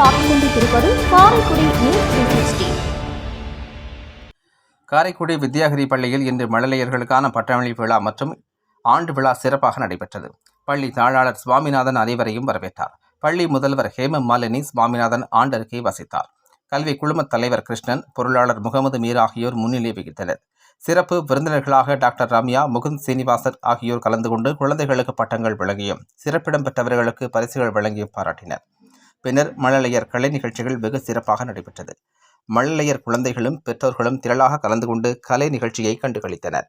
பார்த்துக் கொண்டிருப்பது Karaikudi news three Karaikudi Vidyagiri பள்ளியில் இன்று மழலையர்களுக்கான பட்டமளிப்பு விழா மற்றும் ஆண்டு விழா சிறப்பாக நடைபெற்றது. பள்ளி தாளாளர் சுவாமிநாதன் அனைவரையும் வரவேற்றார். பள்ளி முதல்வர் ஹேம மாலினி சுவாமிநாதன் ஆண்டறிக்கை வசித்தார். கல்வி குழுமத் தலைவர் கிருஷ்ணன் பொருளாளர் முகமது மீர் ஆகியோர் முன்னிலை வகித்தனர். சிறப்பு விருந்தினர்களாக டாக்டர் ரம்யா முகுந்த் சீனிவாசன் ஆகியோர் கலந்து கொண்டு குழந்தைகளுக்கு பட்டங்கள் வழங்கியும் சிறப்பிடம் பெற்றவர்களுக்கு பரிசுகள் வழங்கியும் பாராட்டினர். பின்னர் மழலையர் கலை நிகழ்ச்சிகள் வெகு சிறப்பாக நடைபெற்றது. மழலையர் குழந்தைகளும் பெற்றோர்களும் திரளாக கலந்து கொண்டு கலை நிகழ்ச்சியை கண்டுகளித்தனர்.